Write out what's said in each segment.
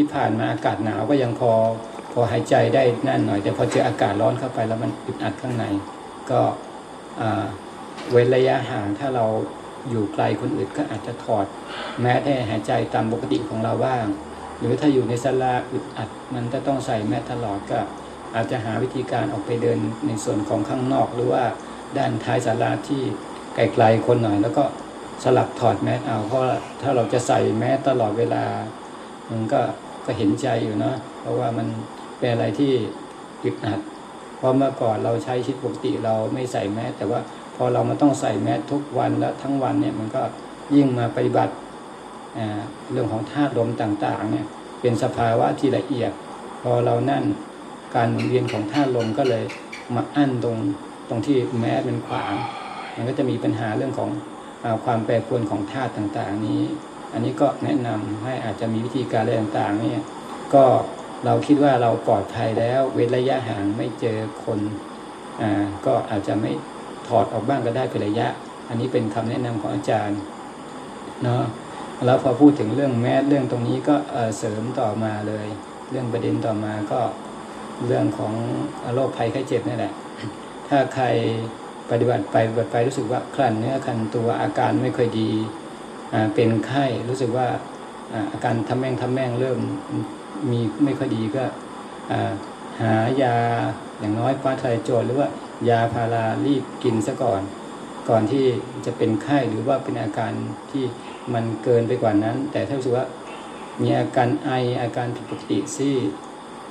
ที่ผ่านมาอากาศหนาวก็ยังพอพอหายใจได้นั่นหน่อย แต่พอเจออากาศร้อนเข้าไปแล้วมันอึดอัดข้างใน ก็เว้นระยะห่างถ้าเราอยู่ไกลคนอื่นก็อาจจะถอด แมสให้หายใจตามปกติของเราบ้าง หรือถ้าอยู่ในศาลาอึดอัด มันจะต้องใส่แมสตลอดก็อาจจะหาวิธีการออกไปเดินในส่วนของข้างนอก หรือว่าด้านท้ายศาลาที่ไกลๆคนหน่อย แล้วก็สลับถอดแมสเอาเพราะถ้าเราจะใส่แมสตลอดเวลา มันก็ ก็เห็นใจอยู่เนาะเพราะว่ามันเป็นอะไรที่อึดอัดเพราะเมื่อก่อนเราใช้ชีวิตปกติเราไม่ใส่แมสแต่ว่าพอเรามาต้องใส่แมสทุกวันและทั้งวันเนี่ยมันก็ยิ่งมาปฏิบัติเรื่องของธาตุลมต่างๆเนี่ยเป็นสภาวะที่ละเอียด พอเรานั่นการหมุนเวียนของธาตุลมก็เลยมาอั้นตรงตรงที่แมสเป็นขวาง มันก็จะมีปัญหาเรื่องของอความแปรปรวนของธาตุต่างๆนี้ อันนี้ก็แนะนำให้อาจจะมีวิธีการอะไรต่างๆเนี่ยก็เราคิดว่าเราปลอดภัยแล้ว เว้นระยะห่างไม่เจอคนอ่าก็อาจจะไม่ถอดออกบ้างก็ได้เป็นระยะ อันนี้เป็นคำแนะนำของอาจารย์เนาะแล้วพอพูดถึงเรื่องแมสเรื่องตรงนี้ก็เอ่อเสริมต่อมาเลย เรื่องประเด็นต่อมาก็เรื่องของโรคภัยไข้เจ็บนี่แหละ ถ้าใครปฏิบัติไปปฏิบัติไปรู้สึกว่าคลั่นเนื้อคลันตัวอาการไม่ค่อยดี เป็นไข้รู้สึกว่าอาการทำแม่งทำแม่งเริ่มมีไม่ค่อยดีก็หายาอย่างน้อยฟ้าทลายโจรหรือว่ายาพารารีบกินซะก่อน ก่อนที่จะเป็นไข้หรือว่าเป็นอาการที่มันเกินไปกว่านั้น แต่ถ้ารู้สึกว่ามีอาการไออาการผิดปกติที่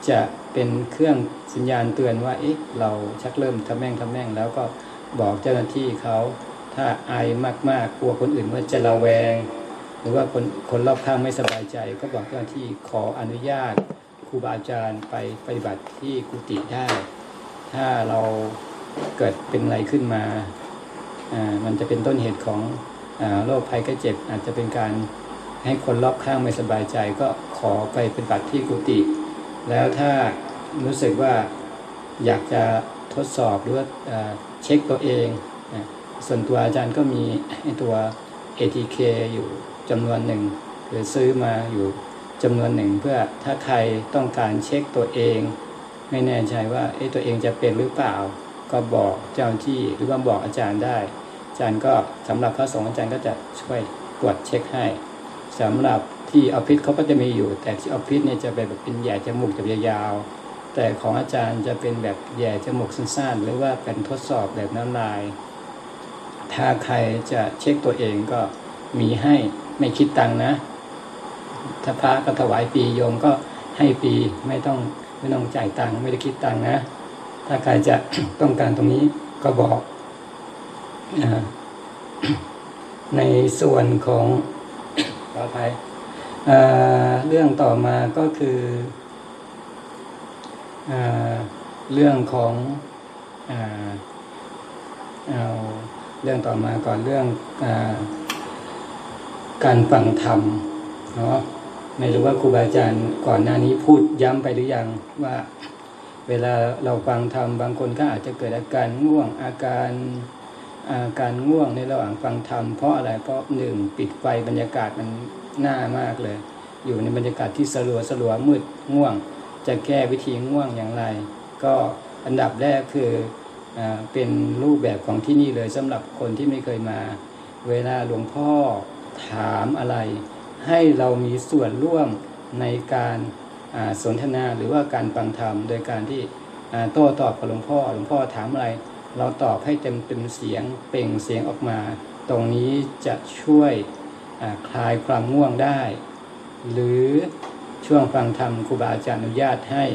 จะเป็นเครื่องสัญญาณเตือนว่าเอ๊ะเราชักเริ่มทำแม่งทำแม่งแล้วก็บอกเจ้าหน้าที่เขา ถ้าไอมากๆ กลัวคนอื่นว่าจะระแวง หรือว่าคนคนรอบข้างไม่สบายใจ ก็บอกเจ้าที่ขออนุญาตครูบาอาจารย์ไปปฏิบัติที่กุฏิได้ ถ้าเราเกิดเป็นอะไรขึ้นมาอ่ามันจะเป็นต้นเหตุของอ่าโรคภัยไข้เจ็บอาจจะเป็นการให้คนรอบข้างไม่สบายใจ ก็ขอไปเป็นบัติที่กุฏิแล้วถ้ารู้สึกว่าอยากจะทดสอบหรือว่าเช็คตัวเองอ ส่วนตัวอาจารย์ก็มีตัว ATK อยู่จำนวนหนึ่งหรือซื้อมาอยู่จำนวนหนึ่งเพื่อถ้าใครต้องการเช็คตัวเอง ไม่แน่ใจว่าเอ๊ะตัวเองจะเป็นหรือเปล่า ก็บอกเจ้าหน้าที่หรือว่าบอกอาจารย์ได้ อาจารย์ก็สำหรับพระสงฆ์อาจารย์ก็จะช่วยตรวจเช็คให้สำหรับที่ออฟฟิศเขาก็จะมีอยู่ แต่ที่ออฟฟิศเนี่ยจะเป็นแบบเป็นแย่จมูกจะยาว แต่ของอาจารย์จะเป็นแบบแย่จมูกสั้นๆ หรือว่าเป็นทดสอบแบบน้ำลาย ถ้าใครจะเช็คตัวเองก็มีให้ไม่คิดตังนะ ถ้าพระก็ถวายฟรีโยมก็ให้ฟรีไม่ต้องไม่ต้องจ่ายตังค์ไม่ได้คิดตังค์นะ ถ้าใครจะต้องการตรงนี้ก็บอกอในส่วนของขออภัยเรื่องต่อมาก็คืออเรื่องของอา เรื่องต่อมาก่อนเรื่องอการฟังธรรมเนาะไม่รู้ว่าครูบาอาจารย์ก่อนหน้านี้พูดย้ำไปหรือยังว่าเวลาเราฟังธรรมบางคนก็อาจจะเกิดอาการง่วงอาการอาการง่วงในระหว่างฟังธรรมเพราะอะไรเพราะหนึ่งปิดไฟบรรยากาศมันน่ามากเลย อยู่ในบรรยากาศที่สลัวสลัวมืดง่วง จะแก้วิธีง่วงอย่างไร ก็อันดับแรกคือ เป็นรูปแบบของที่นี่เลยสำหรับคนที่ไม่เคยมา เวลาหลวงพ่อถามอะไร ให้เรามีส่วนร่วมในการสนทนาหรือว่าการฟังธรรม โดยการที่โต้ตอบกับหลวงพ่อ หลวงพ่อถามอะไร เราตอบให้เต็มเต็มเสียงเปล่งเสียงออกมา ตรงนี้จะช่วยคลายความง่วงได้ หรือช่วงฟังธรรมครูบาอาจารย์อนุญาตให้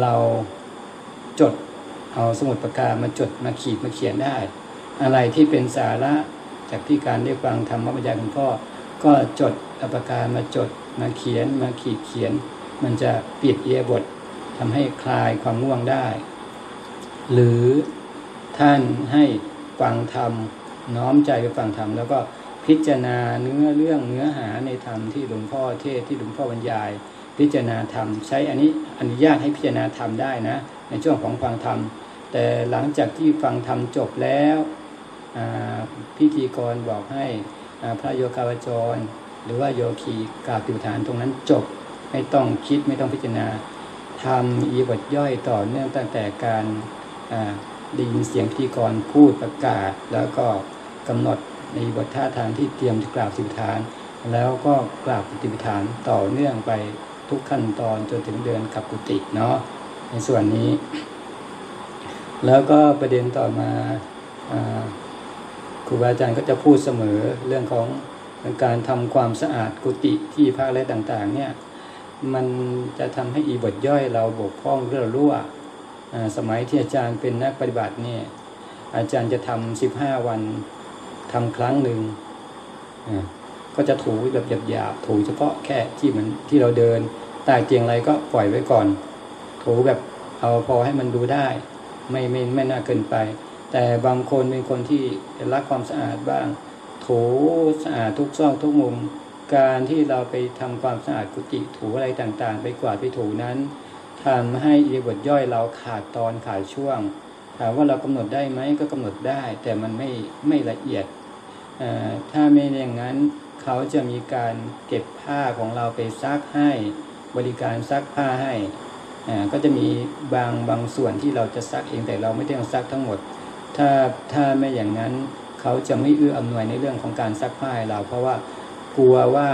เราจด เอาสมุดปากกามาจดมาขีดมาเขียนได้ อะไรที่เป็นสาระจากที่การได้ฟังธรรมบรรยายของพ่อก็จดเอาปากกามาจดมาเขียนมาขีดเขียน มันจะเปลี่ยนเอียบททำให้คลายความง่วงได้ หรือท่านให้ฟังธรรมน้อมใจไปฟังธรรมแล้วก็พิจารณาเนื้อเรื่องเนื้อหาในธรรมที่หลวงพ่อเทศที่หลวงพ่อบรรยาย พิจารณาธรรม ใช้อันนี้อนุญาตให้พิจารณาธรรมได้นะ ในช่วงของฟังธรรม แต่หลังจากที่ฟังธรรมจบแล้วพิธีกรบอกให้พระโยคาวจร หรือว่าโยคีกราบติวฐานตรงนั้นจบไม่ต้องคิดไม่ต้องพิจารณาทำอีบทย่อยต่อเนื่องตั้งแต่การได้ยินเสียงพิธีกรพูดประกาศ แล้วก็กำหนดในบทท่าทางที่เตรียมจะกราบสิบฐาน แล้วก็กราบปฏิปฐานต่อเนื่องไปทุกขั้นตอนจนถึงเดือนขับกุฏิเนาะในส่วนนี้ แล้วก็ประเด็นต่อมาครูบาอาจารย์ก็จะพูดเสมอเรื่องของการทำความสะอาดกุฏิที่พักอะไรต่างๆ เนี่ยมันจะทำให้อีบทย่อยเราบกพร่องเรื่อรั่วสมัยที่อาจารย์เป็นนักปฏิบัติเนี่ยอาจารย์จะทำสิบห้าวันทำครั้งหนึ่งก็จะถูแบบหยาบๆถูเฉพาะแค่ที่มันที่เราเดินใต้เตียงอะไรก็ปล่อยไว้ก่อน ถูแบบเอาพอให้มันดูได้ ไม่ไม่ไม่น่าเกินไป แต่บางคนเป็นคนที่รักความสะอาดบ้างถูสะอาดทุกซอกทุกมุม การที่เราไปทำความสะอาดกุฏิถูอะไรต่างๆ ไปกวาดไปถูนั้นทำให้อีบทย่อยเราขาดตอนขาดช่วงถามว่าเรากำหนดได้ไหมก็กำหนดได้ แต่มันไม่ไม่ละเอียดถ้าไม่อย่างนั้นเขาจะมีการเก็บผ้าของเราไปซักให้บริการซักผ้าให้ ก็จะมีบางบางส่วนที่เราจะซักเองแต่เราไม่ได้ต้องซักทั้งหมด ถ้าถ้าไม่อย่างนั้นเขาจะไม่เอื้ออำนวยในเรื่องของการซักผ้าให้เรา เพราะว่ากลัวว่า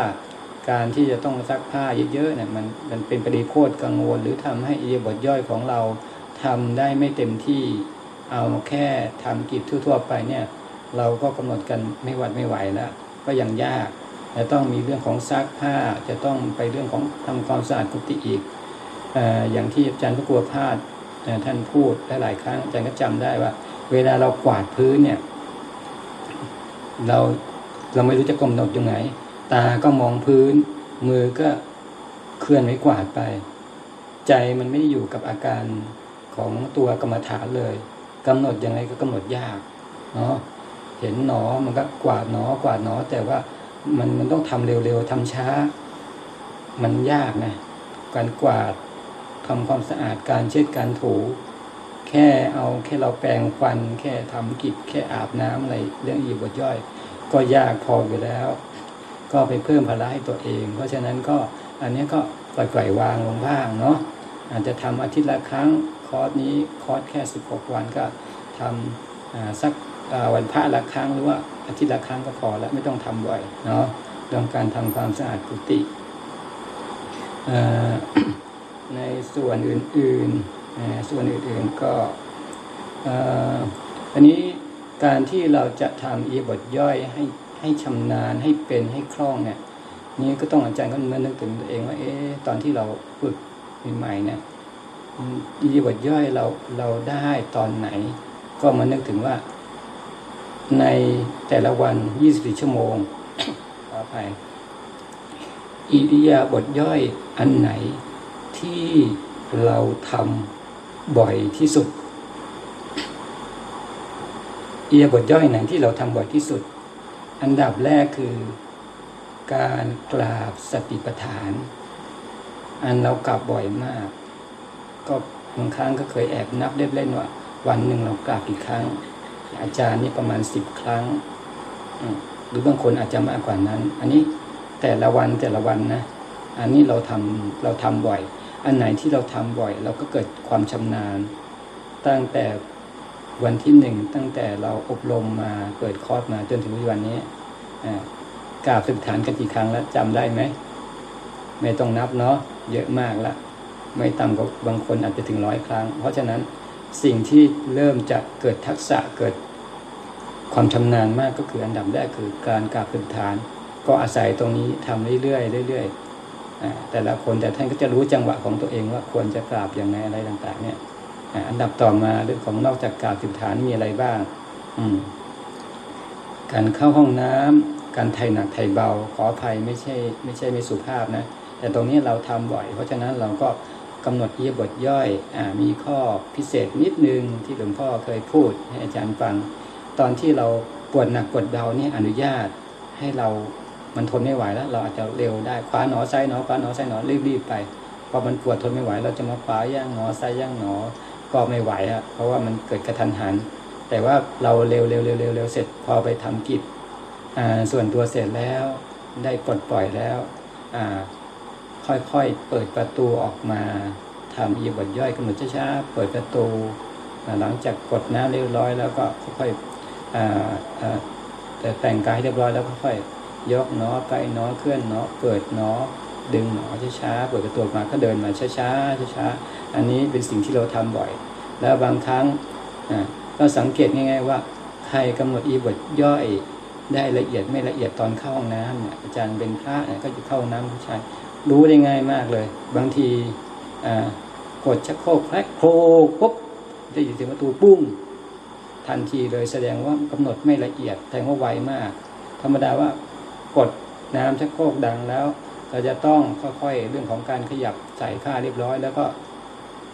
การที่จะต้องซักผ้าเยอะๆเนี่ยมันมันเป็นประเด็นโคตรกังวล หรือทำให้อิยบทย่อยของเราทำได้ไม่เต็มที่เอาแค่ทำกิจทั่วๆไปเนี่ยเราก็กำหนดกันไม่หวัดไม่ไหวแล้วก็ยังยากจะต้องมีเรื่องของซักผ้าจะต้องไปเรื่องของทำความสะอาดกุฏิอีก อย่างที่อาจารย์พระกลัวพาดท่านพูดหลายครั้งอาจารย์ก็จำได้ว่า เวลาเรากวาดพื้นเนี่ย เราเราไม่รู้จะกำหนดยังไงตาก็มองพื้น มือก็เคลื่อนไว้กวาดไป ใจมันไม่ได้อยู่กับอาการของตัวกรรมฐานเลยกำหนดยังไงก็กำหนดยากเนาะเห็นหนอมันก็กวาดหนอกวาดหนอ แต่ว่ามันมันต้องทำเร็วๆทำช้า มันยากนะการกวาด ทำความสะอาดการเช็ดการถู แค่เอาแค่เราแปรงฟัน แค่ทำกิจแค่อาบน้ำอะไรเรื่องอีบทย่อย ก็ยากพออยู่แล้ว ก็ไปเพิ่มภาระให้ตัวเอง เพราะฉะนั้นก็อันนี้ก็ปล่อยปล่อยวางลงบ้างเนาะอาจจะทำอาทิตย์ละครั้งคอร์สนี้คอร์สแค่ 16 วันก็ทำสักวันพระละครั้งหรือว่าอาทิตย์ละครั้งก็พอแล้วไม่ต้องทำบ่อยเนาะเรื่องการทำความสะอาดกุฏิ ในส่วนอื่นๆ ส่วนอื่นๆก็อันนี้การที่เราจะทำอีบทย่อยให้ให้ชำนาญให้เป็นให้คล่องเนี่ยนี่ก็ต้องอาจารย์ก็มานึกถึงตัวเองว่าเอ๊ะตอนที่เราฝึกใหม่ๆเนี่ยอีบทย่อยเราเราได้ตอนไหน ก็มานึกถึงว่า ในแต่ละวัน 24 ชั่วโมงขออภัยอิริยาบทย่อยอันไหน ที่เราทำบ่อยที่สุดอิริยบทย่อยไหนที่เราทำบ่อยที่สุด อันดับแรกคือการกราบสติปัฏฐาน อันเรากราบบ่อยมาก ก็บางครั้งก็เคยแอบนับเล่นๆว่า วันหนึ่งเรากราบกี่ครั้ง อาจารย์นี่ประมาณสิบครั้งหรือบางคนอาจจะมากกว่านั้น อันนี้แต่ละวันแต่ละวันนะ อันนี้เราทำเราทำบ่อย อันไหนที่เราทำบ่อย เราก็เกิดความชำนาญ ตั้งแต่วันที่หนึ่งตั้งแต่เราอบรมมาเปิดคอร์สมาจนถึงวันนี้อ่ากราบสิบฐานกันกี่ครั้งแล้วจำได้ไหมไม่ต้องนับเนาะเยอะมากละไม่ต่ำกว่าบางคนอาจจะถึงร้อยครั้ง เพราะฉะนั้นสิ่งที่เริ่มจะเกิดทักษะเกิดความชำนาญมากก็คืออันดับแรกคือการกราบสิบฐาน ก็อาศัยตรงนี้ทำเรื่อยๆเรื่อยๆ แต่ละคนแต่ท่านก็จะรู้จังหวะของตัวเองว่าควรจะกราบยังไงอะไรต่าง ๆ เนี่ยอันดับต่อมาเรื่องของนอกจากกราบสิบฐานมีอะไรบ้าง อืม การเข้าห้องน้ำการไถ่หนักไถ่เบา ขออภัยไม่ใช่ ไม่ใช่ไม่สุภาพนะ แต่ตรงนี้เราทำบ่อย เพราะฉะนั้นเราก็กำหนดเอียบทย่อยอมีข้อพิเศษนิดนึงที่หลวงพ่อเคยพูดให้อาจารย์ฟัง ตอนที่เราปวดหนักปวดเบานี่อนุญาตให้เรา มันทนไม่ไหวแล้ว เราอาจจะเร็วได้คว้าหนอไส้หนอคว้าหนอไส้หนอรีบๆไปพอมันปวดทนไม่ไหว เราจะมาคว้าย่างหนอไส้ย่างหนอก็ไม่ไหวอะเพราะว่ามันเกิดกระทันหัน แต่ว่าเราเร็วเร็วเร็วเร็วเร็วเสร็จพอไปทำกิจอ่าส่วนตัวเสร็จแล้วได้ปลดปล่อยแล้วอ่าพค่อยๆเปิดประตูออกมาทำอีบทย่อยกำหนดช้าๆเปิดประตูหลังจากกดน้ำเรียบร้อย แล้วก็ค่อยๆแต่แต่งกายเรียบร้อยแล้วค่อย ยกเนาะไปเนาะเคลื่อนเนาะเปิดเนาะดึงเนาะช้าๆเปิดประตูออกมาก็เดินมาช้าๆช้าๆอันนี้เป็นสิ่งที่เราทำบ่อย แล้วบางครั้งอ่าก็สังเกตง่าย ๆ ว่าใครกำหนดอีบทย่อยได้ละเอียดไม่ละเอียดตอนเข้าห้องน้ำเนี่ยอาจารย์เป็นพระเนี่ยก็จะเข้าน้ำผู้ชายรู้ได้ง่ายมากเลย บางทีกดชักโครกแครกโครกปุ๊บได้ยินเสียงประตูปุ้งทันทีเลยแสดงว่ากำหนดไม่ละเอียดแสดงว่าไวมาก ธรรมดาว่า กดน้ำชักโครกดังแล้ว เราจะต้องค่อยๆเรื่องของการขยับใส่ค่าเรียบร้อย แล้วก็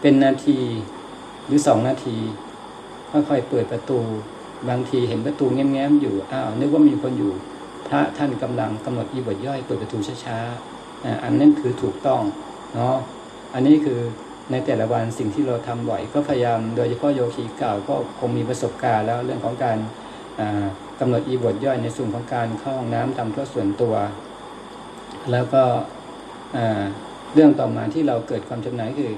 เป็นนาทีหรือสองนาที ค่อยๆเปิดประตู บางทีเห็นประตูแง้มๆอยู่อ้าวนึกว่ามีคนอยู่ พระท่านกำลังกำหนดอีบทย่อยเปิดประตูช้าๆอันนั้นคือถูกต้องเนาะอันนี้คือในแต่ละวันสิ่งที่เราทำบ่อยก็พยายามโดยเฉพาะโยคีเก่าก็คงมีประสบการณ์แล้วเรื่องของการอ่า กำหนดอีบทย่อยในส่วนของการเข้าห้องน้ำทำธุระส่วนตัว แล้วก็เรื่องต่อมาที่เราเกิดความชำนาญคือ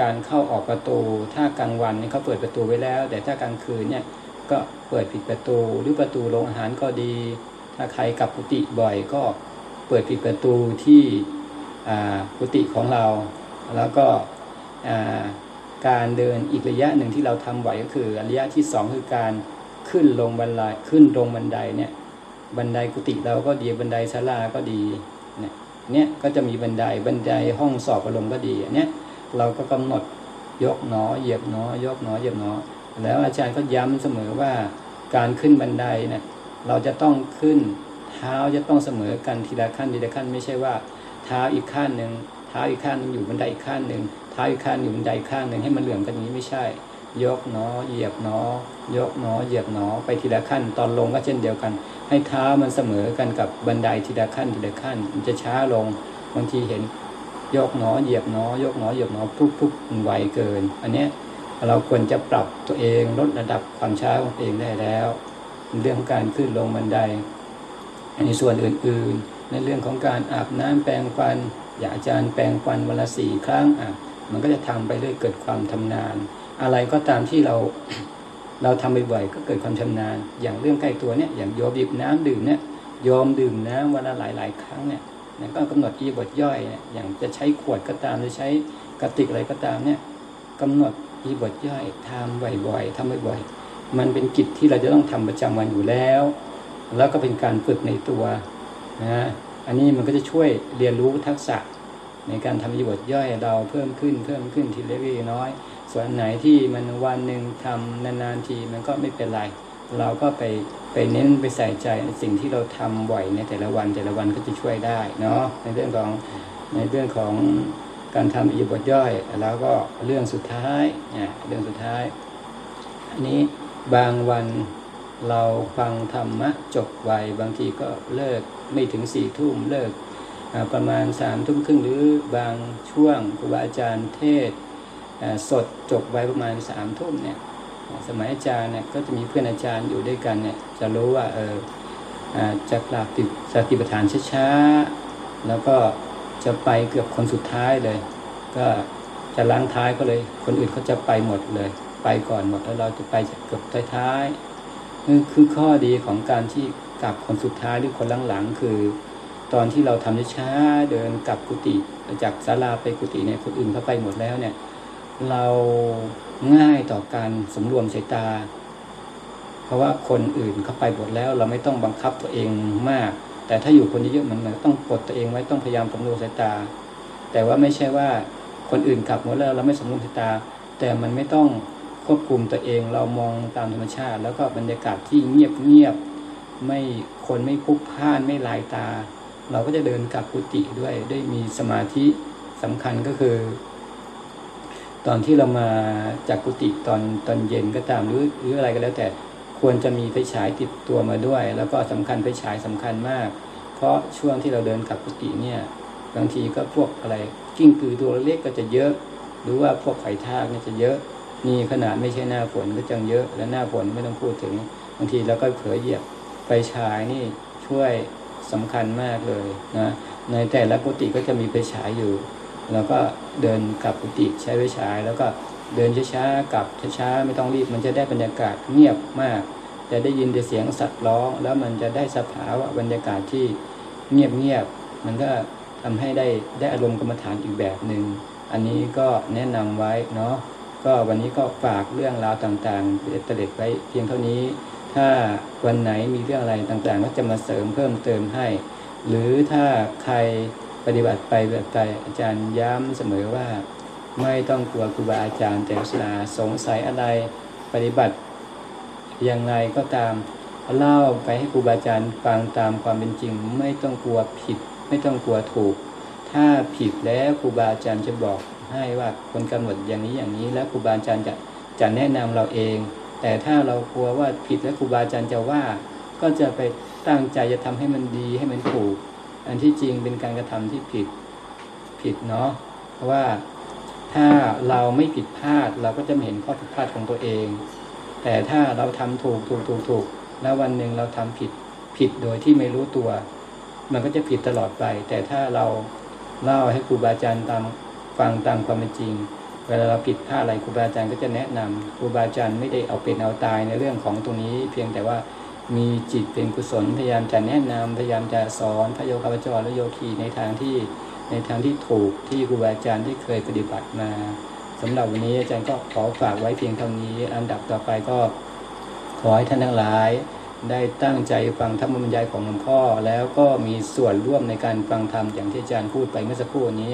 การเข้าออกประตู ถ้ากลางวันเนี่ยเขาเปิดประตูไว้แล้ว แต่ถ้ากลางคืนเนี่ยก็เปิดปิดประตูหรือประตูโรงอาหารก็ดี ถ้าใครกลับกุฏิบ่อยก็เปิดปิดประตูที่กุฏิของเรา แล้วก็การเดินอีกระยะหนึ่งที่เราทำบ่อยก็คือระยะที่สองคือการ ขึ้นลงบันไดขึ้นลงบันไดเนี่ย บันไดกุฏิเราก็ดีบันไดศาลาก็ดีเนี่ยเนี่ยก็จะมีบันไดบันไดห้องสอบอารมณ์ก็ดีเนี้ยเราก็กำหนดยกหนอเหยียบหนอยกหนอเหยียบหนอ แล้วอาจารย์ก็ย้ำเสมอว่าการขึ้นบันไดเนี่ยเราจะต้องขึ้นเท้าจะต้องเสมอกันทีละขั้นทีละขั้น ไม่ใช่ว่า เท้าอีกขั้นหนึ่งเท้าอีกขั้นหนึงอยู่บันไดอีกขั้นหนึ่งเท้าอีกขั้นอยู่บันไดอีกข้างหนึ่งให้มันเหลื่อมกันอย่างนี้ไม่ใช่ ยกหนอ เหยียบหนอ ยกหนอ เหยียบหนอไปทีละขั้น ตอนลงก็เช่นเดียวกัน ให้เท้ามันเสมอกันกับบันไดทีละขั้นทีละขั้น มันจะช้าลง บางทีเห็น ยกหนอ เหยียบหนอ ยกหนอ เหยียบหนอ ปุ๊บปุ๊บมันไวเกิน อันเนี้ยเราควรจะปรับตัวเองลดระดับความช้าของตัวเองได้แล้ว เรื่องของการขึ้นลงบันได ในส่วนอื่นๆ ในเรื่องของการอาบน้ำแปรงฟัน อย่าอาจารย์แปรงฟันวันละสี่ครั้งอะมันก็จะทำไปเรื่อยเกิดความทำนาน อะไรก็ตามที่เราเราทำบ่อยๆก็เกิดความชำนาญ อย่างเรื่องใกล้ตัวเนี่ยอย่างโยมดิบน้ำดื่มเนี่ยโยมดื่มน้ำวันละหลายๆ ครั้งเนี่ยนี่ยก็กำหนดอีบทย่อยเนี่ยอย่างจะใช้ขวดก็ตามจะใช้กระติกอะไรก็ตามเนี่ยกำหนดอีบทย่อยทำบ่อยๆทำบ่อยๆมันเป็นกิจที่เราจะต้องทำประจำวันอยู่แล้ว แล้วก็เป็นการฝึกในตัวนะอันนี้มันก็จะช่วยเรียนรู้ทักษะในการทำอีบทย่อยเราเพิ่มขึ้นเพิ่มขึ้นทีเล็กทีน้อย ส่วนไหนที่มันวันหนึ่งทำนานๆทีมันก็ไม่เป็นไร เราก็ไปไปเน้นไปใส่ใจในสิ่งที่เราทำบ่อยในแต่ละวันแต่ละวันก็จะช่วยได้เนาะในเรื่องของในเรื่องของการทำอีบทย่อย แล้วก็เรื่องสุดท้ายเนี่ยเรื่องสุดท้าย อันนี้บางวันเราฟังธรรมะจบไวบางทีก็เลิกไม่ถึงสี่ทุ่มเลิกประมาณสามทุ่มครึ่งหรือบางช่วงครูบาอาจารย์เทศ สดจบไว้ประมาณสามทุ่มเนี่ยสมัยอาจารย์เนี่ยก็จะมีเพื่อนอาจารย์อยู่ด้วยกันเนี่ยจะรู้ว่าเออจะกราบติดสติปัฏฐานช้าๆแล้วก็จะไปเกือบคนสุดท้ายเลย ก็จะล้างท้ายก็เลย คนอื่นเขาจะไปหมดเลย ไปก่อนหมดแล้วเราจะไปเกือบท้ายๆนี่คือข้อดีของการที่กลับคนสุดท้ายหรือคนหลังๆคือ ตอนที่เราทำช้าๆเดินกลับกุฏิจากศาลาไปกุฏิเนี่ยคนอื่นเขาไปหมดแล้วเนี่ย เราง่ายต่อการสำรวมสายตา เพราะว่าคนอื่นเขาไปหมดแล้ว เราไม่ต้องบังคับตัวเองมาก แต่ถ้าอยู่คนเยอะๆมันเหมือนต้องกดตัวเองไว้ต้องพยายามสำรวมสายตา แต่ว่าไม่ใช่ว่าคนอื่นกลับหมดแล้วเราไม่สำรวมสายตา แต่มันไม่ต้องควบคุมตัวเองเรามองตามธรรมชาติ แล้วก็บรรยากาศที่เงียบเงียบไม่คนไม่พุกพล่านไม่ลายตา เราก็จะเดินกลับกุฏิด้วยได้มีสมาธิสำคัญก็คือ ตอนที่เรามาจากกุฏิตอนตอนเย็นก็ตามหรือหรืออะไรก็แล้วแต่ควรจะมีไฟฉายติดตัวมาด้วย แล้วก็สำคัญไฟฉายสำคัญมาก เพราะช่วงที่เราเดินกลับกุฏิเนี่ยบางทีก็พวกอะไรกิ้งกือตัวเล็กก็จะเยอะ หรือว่าพวกไข่ทากเนี่ยจะเยอะนี่ขนาดไม่ใช่หน้าฝนก็จังเยอะและหน้าฝนไม่ต้องพูดถึงบางทีเราก็เผลอเหยียบไฟฉายนี่ช่วยสำคัญมากเลยนะในแต่ละกุฏิก็จะมีไฟฉายอยู่ แล้วก็เดินกลับกุฏิใช้ไฟฉายแล้วก็เดินช้าๆกลับช้าๆไม่ต้องรีบมันจะได้บรรยากาศเงียบมาก จะได้ยินแต่เสียงสัตว์ร้อง แล้วมันจะได้สภาวะบรรยากาศที่เงียบๆมันก็ทำให้ได้ได้อารมณ์กรรมฐานอีกแบบหนึ่งอันนี้ก็แนะนำไว้เนาะก็วันนี้ก็ฝากเรื่องราวต่างๆเตเล็ดไว้เพียงเท่านี้ ถ้าวันไหนมีเรื่องอะไรต่างๆ ก็จะมาเสริมเพิ่มเติมให้ หรือถ้าใคร ปฏิบัติไปแบบใจอาจารย์ย้ำเสมอว่า ไม่ต้องกลัวครูบาอาจารย์แต่ศาสนาสงสัยอะไรปฏิบัติอยังไงก็ตามเล่าไปให้ครูบาอาจารย์ฟังตามความเป็นจริง ไม่ต้องกลัวผิด ไม่ต้องกลัวถูก ถ้าผิดแล้วครูบาอาจารย์จะบอกให้ว่าคนกำหนดอย่างนี้อย่างนี้ แล้วครูบาอาจารย์จะจะแนะนำเราเอง แต่ถ้าเรากลัวว่าผิดแล้วครูบาอาจารย์จะว่า ก็จะไปตั้งใจจะทำให้มันดีให้มันถูก อันที่จริงเป็นการกระทำที่ผิดผิดเนาะเพราะว่าถ้าเราไม่ผิดพลาดเราก็จะไม่เห็นข้อผิดพลาดของตัวเอง แต่ถ้าเราทำถูกถูกถูกถูกแล้ววันหนึ่งเราทำผิดผิดโดยที่ไม่รู้ตัว มันก็จะผิดตลอดไป แต่ถ้าเราเล่าให้ครูบาอาจารย์ตามฟังตามความเป็นจริง เวลาเราผิดพลาดอะไรครูบาอาจารย์ก็จะแนะนำครูบาอาจารย์ไม่ได้เอาเป็นเอาตายในเรื่องของตรงนี้ เพียงแต่ว่า มีจิตเป็นกุศลพยายามจะแนะนำพยายามจะสอนพระโยคาวจรและโยคีในทางที่ในทางที่ถูกที่ครูบาอาจารย์ที่เคยปฏิบัติมาสำหรับวันนี้อาจารย์ก็ขอฝากไว้เพียงเท่านี้ อันดับต่อไปก็ขอให้ท่านทั้งหลาย ได้ตั้งใจฟังธรรมบรรยายของหลวงพ่อ แล้วก็มีส่วนร่วมในการฟังธรรมอย่างที่อาจารย์พูดไปเมื่อสักครู่นี้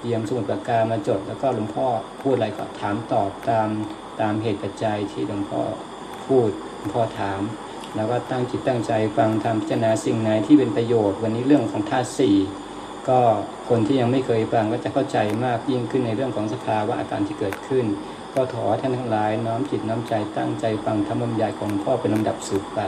เตรียมสมุดปากกามาจด แล้วก็หลวงพ่อพูดอะไรก็ถามตอบตามตามเหตุปัจจัยที่หลวงพ่อพูดหลวงพ่อถาม แล้วก็ตั้งจิตตั้งใจฟังธรรมพิจารณาสิ่งไหนที่เป็นประโยชน์ วันนี้เรื่องของธาตุสี่ก็คนที่ยังไม่เคยฟังก็จะเข้าใจมากยิ่งขึ้นในเรื่องของสภาวะอาการที่เกิดขึ้น ก็ขอท่านทั้งหลายน้อมจิตน้อมใจตั้งใจฟังธรรมบรรยายของพ่อเป็นลำดับสืบไป